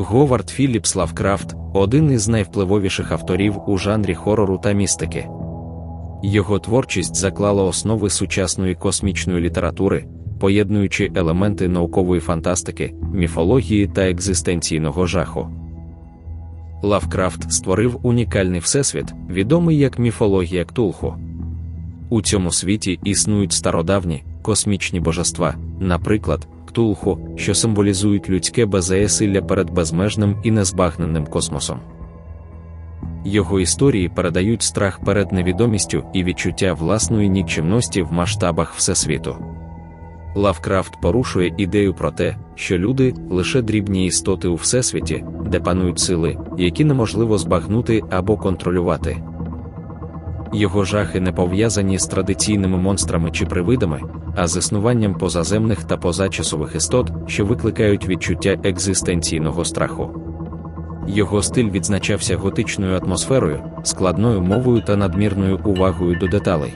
Говард Філіпс Лавкрафт один із найвпливовіших авторів у жанрі хорору та містики. Його творчість заклала основи сучасної космічної літератури, поєднуючи елементи наукової фантастики, міфології та екзистенційного жаху. Лавкрафт створив унікальний всесвіт, відомий як міфологія Ктулху. У цьому світі існують стародавні космічні божества, наприклад, Ктулху, що символізують людське беззасилля перед безмежним і незбагненим космосом. Його історії передають страх перед невідомістю і відчуття власної нікчемності в масштабах Всесвіту. Лавкрафт порушує ідею про те, що люди лише дрібні істоти у всесвіті, де панують сили, які неможливо збагнути або контролювати. Його жахи не пов'язані з традиційними монстрами чи привидами, а з існуванням позаземних та позачасових істот, що викликають відчуття екзистенційного страху. Його стиль відзначався готичною атмосферою, складною мовою та надмірною увагою до деталей.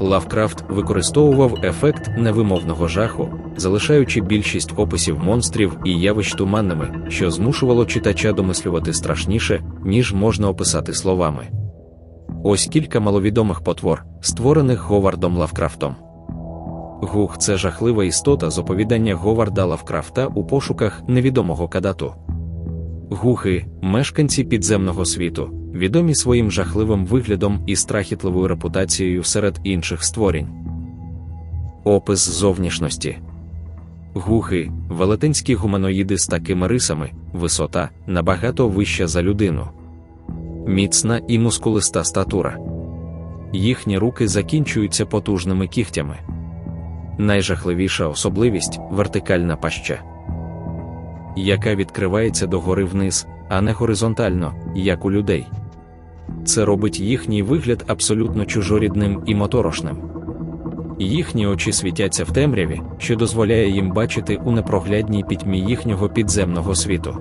Лавкрафт використовував ефект невимовного жаху, залишаючи більшість описів монстрів і явищ туманними, що змушувало читача домислювати страшніше, ніж можна описати словами. Ось кілька маловідомих потвор, створених Говардом Лавкрафтом. Гух це жахлива істота з оповідання Говарда Лавкрафта у пошуках невідомого кадату. Гухи, мешканці підземного світу, відомі своїм жахливим виглядом і страхітливою репутацією серед інших створінь. Опис зовнішності Гухи велетенські гуманоїди з такими рисами, висота набагато вища за людину, міцна і мускулиста статура. Їхні руки закінчуються потужними кігтями. Найжахливіша особливість вертикальна паща яка відкривається догори вниз, а не горизонтально, як у людей. Це робить їхній вигляд абсолютно чужорідним і моторошним. Їхні очі світяться в темряві, що дозволяє їм бачити у непроглядній пітьмі їхнього підземного світу.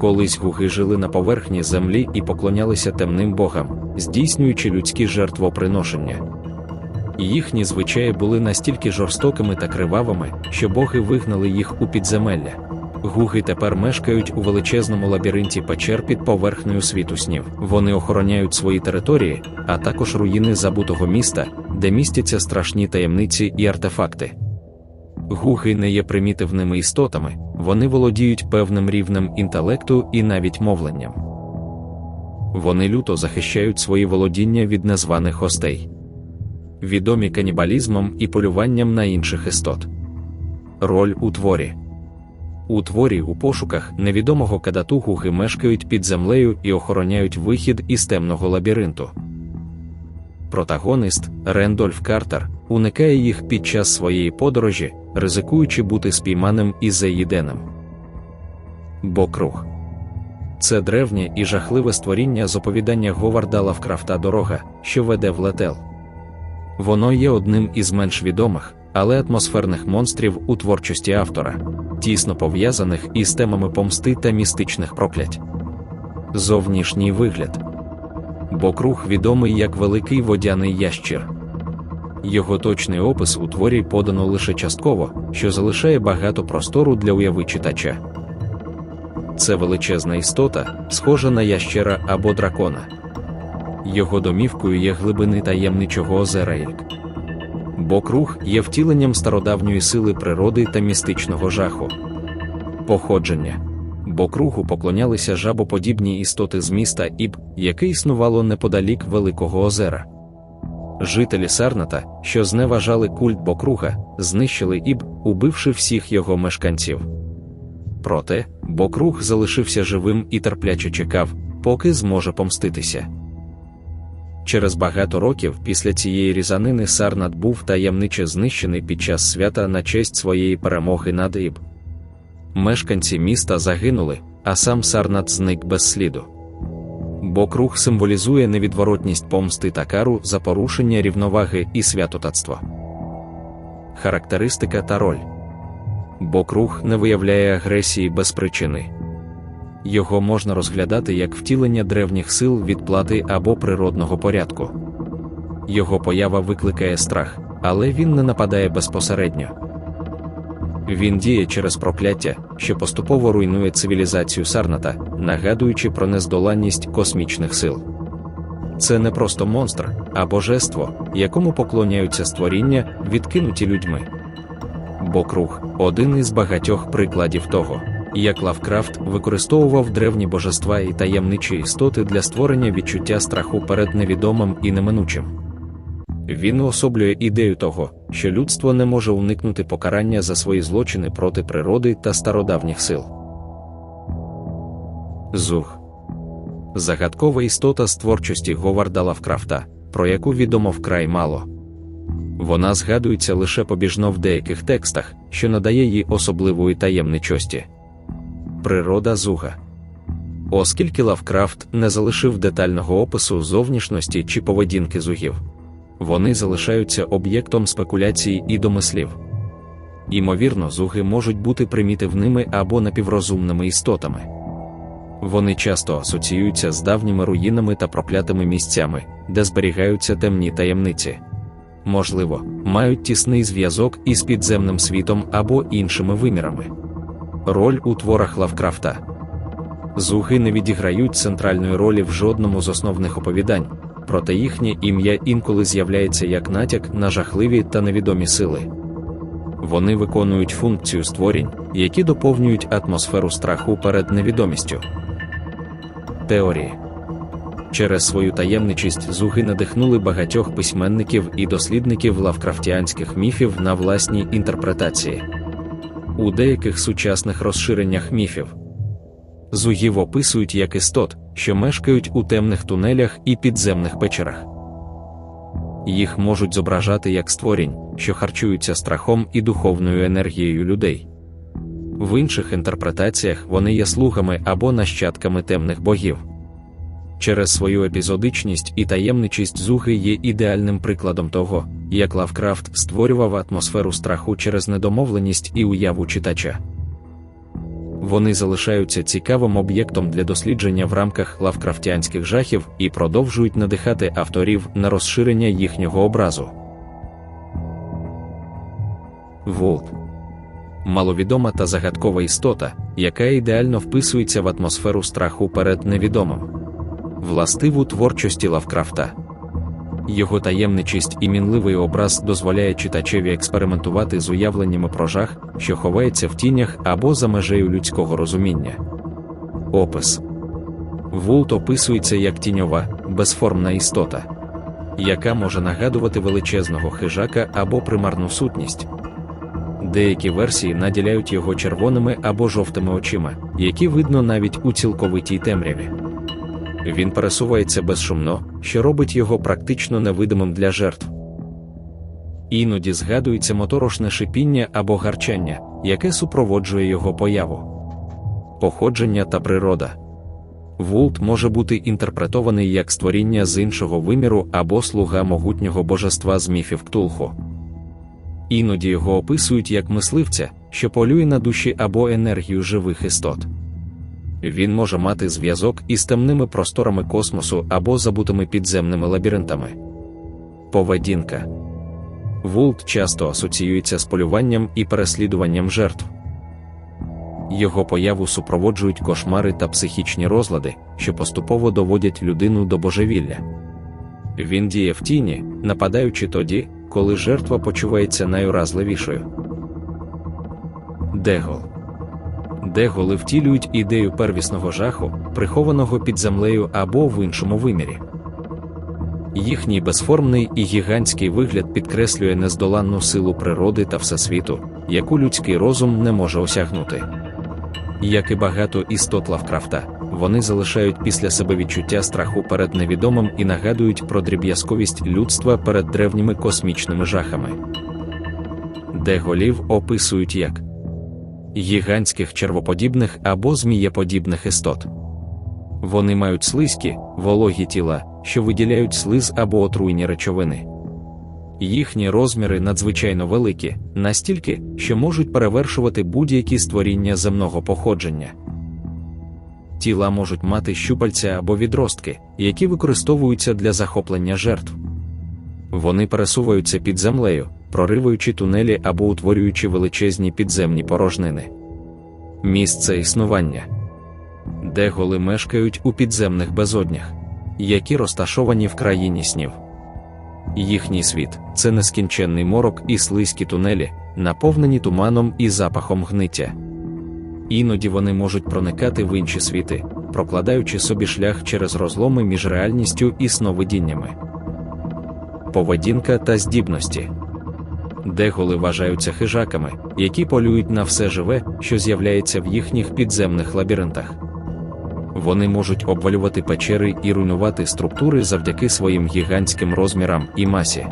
Колись гуги жили на поверхні землі і поклонялися темним богам, здійснюючи людські жертвоприношення. Їхні звичаї були настільки жорстокими та кривавими, що боги вигнали їх у підземелля. Гуги тепер мешкають у величезному лабіринті печер під поверхнею світу снів. Вони охороняють свої території, а також руїни забутого міста, де містяться страшні таємниці і артефакти. Гуги не є примітивними істотами, вони володіють певним рівнем інтелекту і навіть мовленням. Вони люто захищають свої володіння від незваних гостей, відомі канібалізмом і полюванням на інших істот. Роль у творі у творі у пошуках невідомого кадату гухи мешкають під землею і охороняють вихід із темного лабіринту. Протагонист Рендольф Картер уникає їх під час своєї подорожі, ризикуючи бути спійманим і заїденим. Бокруг це древнє і жахливе створіння з оповідання Говарда Лавкрафта Дорога, що веде в летел. Воно є одним із менш відомих, але атмосферних монстрів у творчості автора, тісно пов'язаних із темами помсти та містичних проклять. Зовнішній вигляд Бокруг відомий як великий водяний ящір. Його точний опис у творі подано лише частково, що залишає багато простору для уяви читача. Це величезна істота, схожа на ящера або дракона. Його домівкою є глибини таємничого озера Ільк бо є втіленням стародавньої сили природи та містичного жаху. Походження бо кругу поклонялися жабоподібні істоти з міста Іб, яке існувало неподалік Великого озера. Жителі Сарната, що зневажали культ Бокруга, знищили Іб, убивши всіх його мешканців. Проте, Бокруг залишився живим і терпляче чекав, поки зможе помститися. Через багато років після цієї різанини Сарнат був таємниче знищений під час свята на честь своєї перемоги над Іб. Мешканці міста загинули, а сам Сарнат зник без сліду. Бо круг символізує невідворотність помсти та кару за порушення рівноваги і святотатство. Характеристика та роль Бо круг не виявляє агресії без причини. Його можна розглядати як втілення древніх сил відплати або природного порядку. Його поява викликає страх, але він не нападає безпосередньо. Він діє через прокляття, що поступово руйнує цивілізацію Сарната, нагадуючи про нездоланність космічних сил. Це не просто монстр, а божество, якому поклоняються створіння, відкинуті людьми. Бо круг один із багатьох прикладів того, як Лавкрафт використовував древні божества і таємничі істоти для створення відчуття страху перед невідомим і неминучим. Він уособлює ідею того, що людство не може уникнути покарання за свої злочини проти природи та стародавніх сил. Зуг загадкова істота з творчості Говарда Лавкрафта, про яку відомо вкрай мало. Вона згадується лише побіжно в деяких текстах, що надає їй особливої таємничості. Природа зуга. Оскільки Лавкрафт не залишив детального опису зовнішності чи поведінки зугів, вони залишаються об'єктом спекуляцій і домислів. Імовірно, зуги можуть бути примітивними або напіврозумними істотами. Вони часто асоціюються з давніми руїнами та проклятими місцями, де зберігаються темні таємниці. Можливо, мають тісний зв'язок із підземним світом або іншими вимірами. Роль у творах Лавкрафта Зуги не відіграють центральної ролі в жодному з основних оповідань, проте їхнє ім'я інколи з'являється як натяк на жахливі та невідомі сили. Вони виконують функцію створінь, які доповнюють атмосферу страху перед невідомістю. Теорії через свою таємничість зуги надихнули багатьох письменників і дослідників лавкрафтіанських міфів на власні інтерпретації. У деяких сучасних розширеннях міфів зугів описують як істот, що мешкають у темних тунелях і підземних печерах. Їх можуть зображати як створінь, що харчуються страхом і духовною енергією людей. В інших інтерпретаціях вони є слугами або нащадками темних богів. Через свою епізодичність і таємничість зуги є ідеальним прикладом того, як Лавкрафт створював атмосферу страху через недомовленість і уяву читача. Вони залишаються цікавим об'єктом для дослідження в рамках лавкрафтянських жахів і продовжують надихати авторів на розширення їхнього образу. Вулт маловідома та загадкова істота, яка ідеально вписується в атмосферу страху перед невідомим, властиву творчості Лавкрафта. Його таємничість і мінливий образ дозволяє читачеві експериментувати з уявленнями про жах, що ховається в тінях або за межею людського розуміння. Опис Вулт описується як тіньова, безформна істота, яка може нагадувати величезного хижака або примарну сутність. Деякі версії наділяють його червоними або жовтими очима, які видно навіть у цілковитій темряві. Він пересувається безшумно, що робить його практично невидимим для жертв. Іноді згадується моторошне шипіння або гарчання, яке супроводжує його появу. Походження та природа. Вулт може бути інтерпретований як створіння з іншого виміру або слуга могутнього божества з міфів Ктулху. Іноді його описують як мисливця, що полює на душі або енергію живих істот. Він може мати зв'язок із темними просторами космосу або забутими підземними лабіринтами. Поведінка Вулт часто асоціюється з полюванням і переслідуванням жертв. Його появу супроводжують кошмари та психічні розлади, що поступово доводять людину до божевілля. Він діє в тіні, нападаючи тоді, коли жертва почувається найуразливішою. Дегол Деголи втілюють ідею первісного жаху, прихованого під землею або в іншому вимірі. Їхній безформний і гігантський вигляд підкреслює нездоланну силу природи та всесвіту, яку людський розум не може осягнути. Як і багато істот Лавкрафта, вони залишають після себе відчуття страху перед невідомим і нагадують про дріб'язковість людства перед древніми космічними жахами. Де голів описують як гігантських червоподібних або змієподібних істот. Вони мають слизькі, вологі тіла, що виділяють слиз або отруйні речовини. Їхні розміри надзвичайно великі, настільки, що можуть перевершувати будь-які створіння земного походження. Тіла можуть мати щупальця або відростки, які використовуються для захоплення жертв. Вони пересуваються під землею, прориваючи тунелі або утворюючи величезні підземні порожнини. Місце існування Деголи мешкають у підземних безоднях, які розташовані в країні снів. Їхній світ це нескінченний морок і слизькі тунелі, наповнені туманом і запахом гниття. Іноді вони можуть проникати в інші світи, прокладаючи собі шлях через розломи між реальністю і сновидіннями. Поведінка та здібності Деголи вважаються хижаками, які полюють на все живе, що з'являється в їхніх підземних лабіринтах. Вони можуть обвалювати печери і руйнувати структури завдяки своїм гігантським розмірам і масі.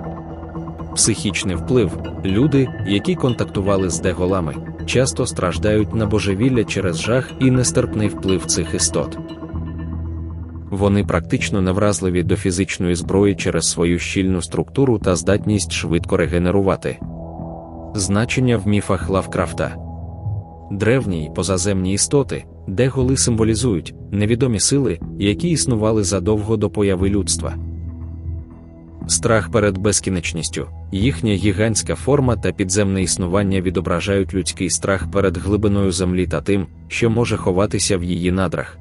Психічний вплив люди, які контактували з деголами, часто страждають на божевілля через жах і нестерпний вплив цих істот. Вони практично невразливі до фізичної зброї через свою щільну структуру та здатність швидко регенерувати. Значення в міфах Лавкрафта древні й позаземні істоти, де голи символізують невідомі сили, які існували задовго до появи людства. Страх перед безкінечністю, їхня гігантська форма та підземне існування відображають людський страх перед глибиною землі та тим, що може ховатися в її надрах.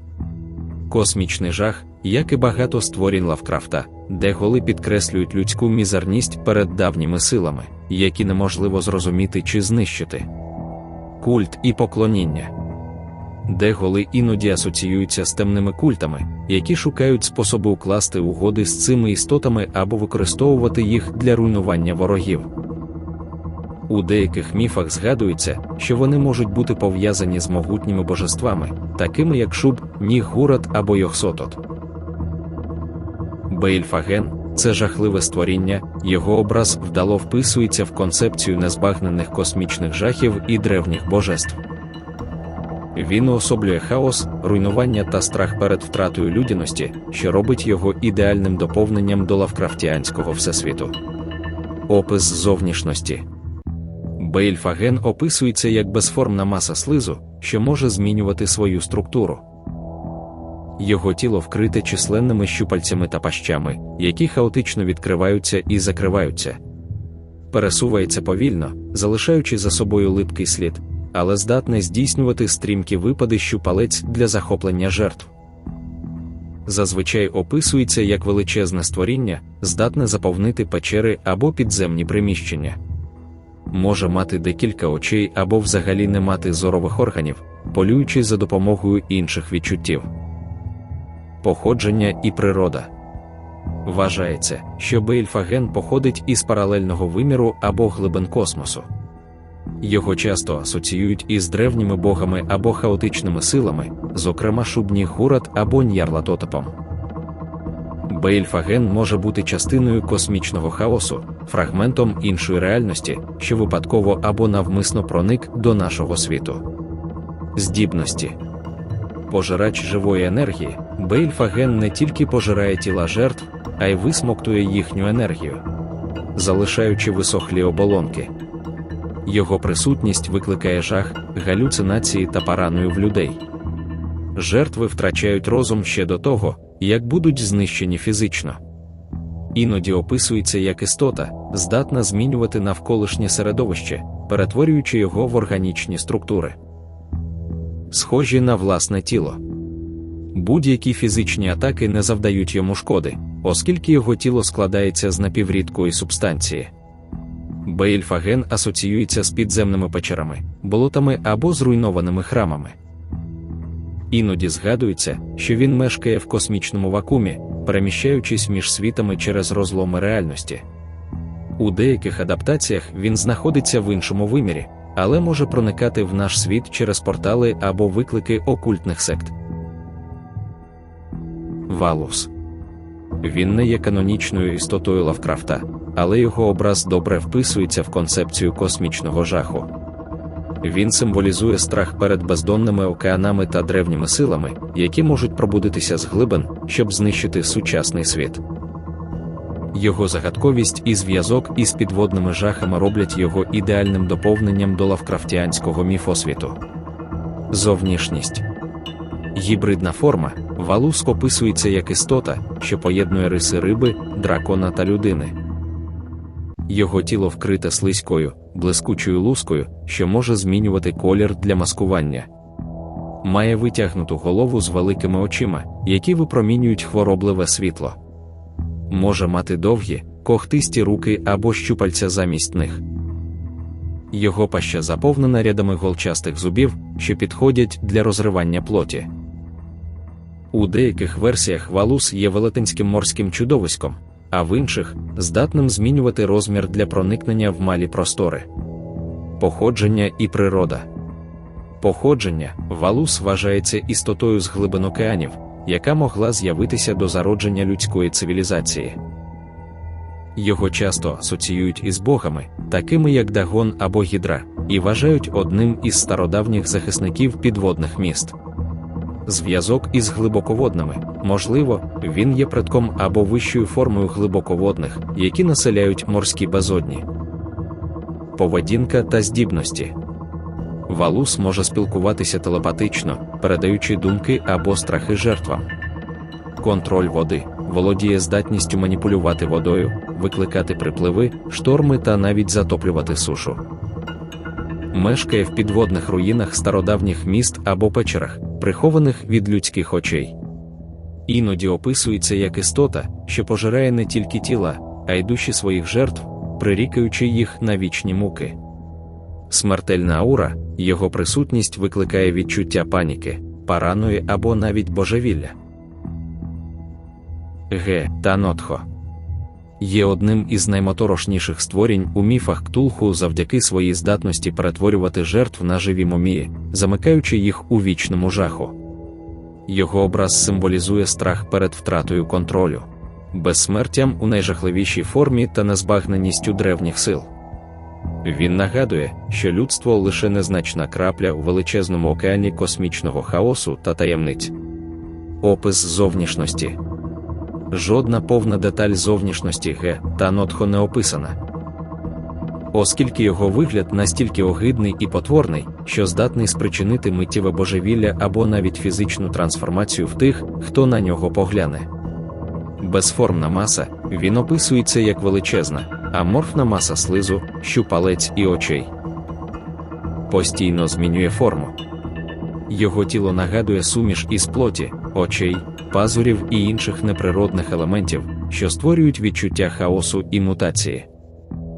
Космічний жах, як і багато створінь Лавкрафта, де голи підкреслюють людську мізерність перед давніми силами, які неможливо зрозуміти чи знищити. Культ і поклоніння де голи іноді асоціюються з темними культами, які шукають способи укласти угоди з цими істотами або використовувати їх для руйнування ворогів. У деяких міфах згадується, що вони можуть бути пов'язані з могутніми божествами, такими як Шуб, Нігурат або Йохсотот. Бейльфаген це жахливе створіння, його образ вдало вписується в концепцію незбагнених космічних жахів і древніх божеств. Він уособлює хаос, руйнування та страх перед втратою людяності, що робить його ідеальним доповненням до лавкрафтіанського всесвіту. Опис зовнішності Бейльфаген описується як безформна маса слизу, що може змінювати свою структуру. Його тіло вкрите численними щупальцями та пащами, які хаотично відкриваються і закриваються. Пересувається повільно, залишаючи за собою липкий слід, але здатне здійснювати стрімкі випади щупалець для захоплення жертв. Зазвичай описується як величезне створіння, здатне заповнити печери або підземні приміщення. Може мати декілька очей або взагалі не мати зорових органів, полюючи за допомогою інших відчуттів. Походження і природа вважається, що Бейльфаген походить із паралельного виміру або глибин космосу. Його часто асоціюють із древніми богами або хаотичними силами, зокрема шубні Гурат або Н'ярлатотопом. Бейльфаген може бути частиною космічного хаосу, фрагментом іншої реальності, що випадково або навмисно проник до нашого світу. Здібності пожирач живої енергії, Бейльфаген не тільки пожирає тіла жертв, а й висмоктує їхню енергію, залишаючи висохлі оболонки. Його присутність викликає жах, галюцинації та параною в людей. Жертви втрачають розум ще до того, як будуть знищені фізично. Іноді описується як істота, здатна змінювати навколишнє середовище, перетворюючи його в органічні структури. Схожі на власне тіло. Будь-які фізичні атаки не завдають йому шкоди, оскільки його тіло складається з напіврідкої субстанції. Бейльфаген асоціюється з підземними печерами, болотами або зруйнованими храмами. Іноді згадується, що він мешкає в космічному вакуумі, переміщаючись між світами через розломи реальності. У деяких адаптаціях він знаходиться в іншому вимірі, але може проникати в наш світ через портали або виклики окультних сект. Валус він не є канонічною істотою Лавкрафта, але його образ добре вписується в концепцію космічного жаху. Він символізує страх перед бездонними океанами та древніми силами, які можуть пробудитися з глибин, щоб знищити сучасний світ. Його загадковість і зв'язок із підводними жахами роблять його ідеальним доповненням до лавкрафтіанського міфосвіту. Зовнішність гібридна форма валус описується як істота, що поєднує риси риби, дракона та людини. Його тіло вкрите слизькою, блискучою лускою, що може змінювати колір для маскування. Має витягнуту голову з великими очима, які випромінюють хворобливе світло. Може мати довгі, когтисті руки або щупальця замість них. Його паща заповнена рядами голчастих зубів, що підходять для розривання плоті. У деяких версіях валус є велетенським морським чудовиськом, а в інших здатним змінювати розмір для проникнення в малі простори. Походження і природа. Походження валус вважається істотою з глибин океанів, яка могла з'явитися до зародження людської цивілізації. Його часто асоціюють із богами, такими як Дагон або Гідра, і вважають одним із стародавніх захисників підводних міст. Зв'язок із глибоководними, можливо, він є предком або вищою формою глибоководних, які населяють морські безодні. Поведінка та здібності. Валус може спілкуватися телепатично, передаючи думки або страхи жертвам. Контроль води володіє здатністю маніпулювати водою, викликати припливи, шторми та навіть затоплювати сушу. Мешкає в підводних руїнах стародавніх міст або печерах, прихованих від людських очей. Іноді описується як істота, що пожирає не тільки тіла, а й душі своїх жертв, прирікаючи їх на вічні муки. Смертельна аура, його присутність викликає відчуття паніки, параної або навіть божевілля. Г. Танотхо є одним із наймоторошніших створінь у міфах Ктулху завдяки своїй здатності перетворювати жертв на живі мумії, замикаючи їх у вічному жаху. Його образ символізує страх перед втратою контролю, безсмертям у найжахливішій формі та незбагненістю древніх сил. Він нагадує, що людство лише незначна крапля у величезному океані космічного хаосу та таємниць. Опис зовнішності жодна повна деталь зовнішності Г та Нотхо не описана. Оскільки його вигляд настільки огидний і потворний, що здатний спричинити миттєве божевілля або навіть фізичну трансформацію в тих, хто на нього погляне. Безформна маса, він описується як величезна, аморфна маса слизу, щупалець і очей. Постійно змінює форму. Його тіло нагадує суміш із плоті, очей, пазурів і інших неприродних елементів, що створюють відчуття хаосу і мутації.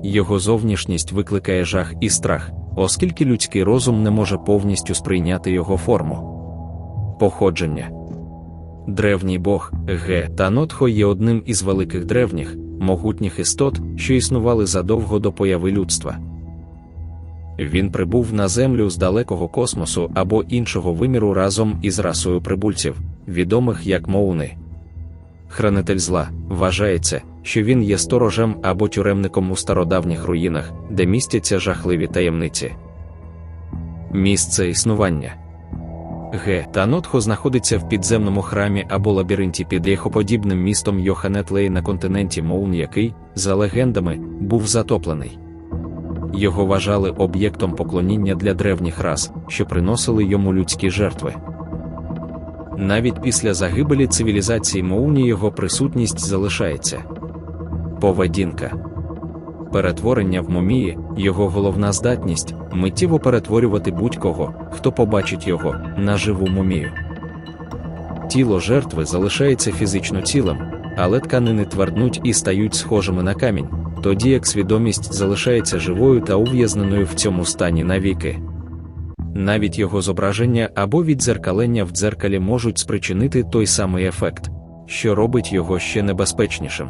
Його зовнішність викликає жах і страх, оскільки людський розум не може повністю сприйняти його форму. Походження Древній Бог Ге та Нотхо є одним із великих древніх, могутніх істот, що існували задовго до появи людства. Він прибув на землю з далекого космосу або іншого виміру разом із расою прибульців, відомих як Моуни. Хранитель зла вважається, що він є сторожем або тюремником у стародавніх руїнах, де містяться жахливі таємниці. Місце існування Г. Танотхо знаходиться в підземному храмі або лабіринті під єхоподібним містом Йоханетлей на континенті Моун, який, за легендами, був затоплений. Його вважали об'єктом поклоніння для древніх рас, що приносили йому людські жертви. Навіть після загибелі цивілізації Моуні його присутність залишається. Поведінка перетворення в мумії, його головна здатність миттєво перетворювати будь-кого, хто побачить його, на живу мумію. Тіло жертви залишається фізично цілим, але тканини тверднуть і стають схожими на камінь, тоді як свідомість залишається живою та ув'язненою в цьому стані навіки. Навіть його зображення або віддзеркалення в дзеркалі можуть спричинити той самий ефект, що робить його ще небезпечнішим.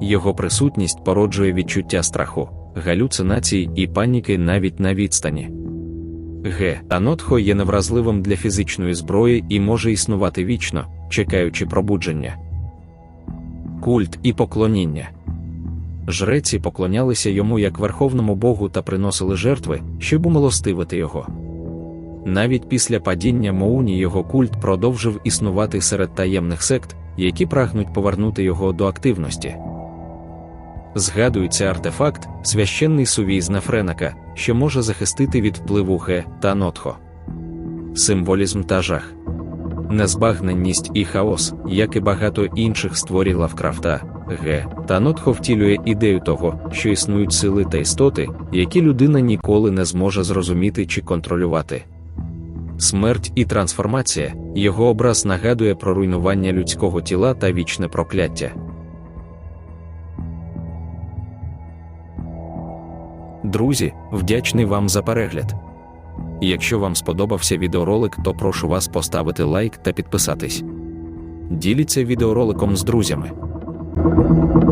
Його присутність породжує відчуття страху, галюцинацій і паніки навіть на відстані. Г. Анотхо є невразливим для фізичної зброї і може існувати вічно, чекаючи пробудження. Культ і поклоніння. Жреці поклонялися йому як верховному Богу та приносили жертви, щоб умилостивити його. Навіть після падіння Моуні його культ продовжив існувати серед таємних сект, які прагнуть повернути його до активності. Згадується артефакт, священний сувій з Нефренака, що може захистити від впливу Ге та Нотхо. Символізм та жах, незбагненність і хаос, як і багато інших створів Лавкрафта, Г. Танотхо втілює ідею того, що існують сили та істоти, які людина ніколи не зможе зрозуміти чи контролювати. Смерть і трансформація його образ нагадує про руйнування людського тіла та вічне прокляття. Друзі, вдячний вам за перегляд. Якщо вам сподобався відеоролик, то прошу вас поставити лайк та підписатись. Діліться відеороликом з друзями. Thank you.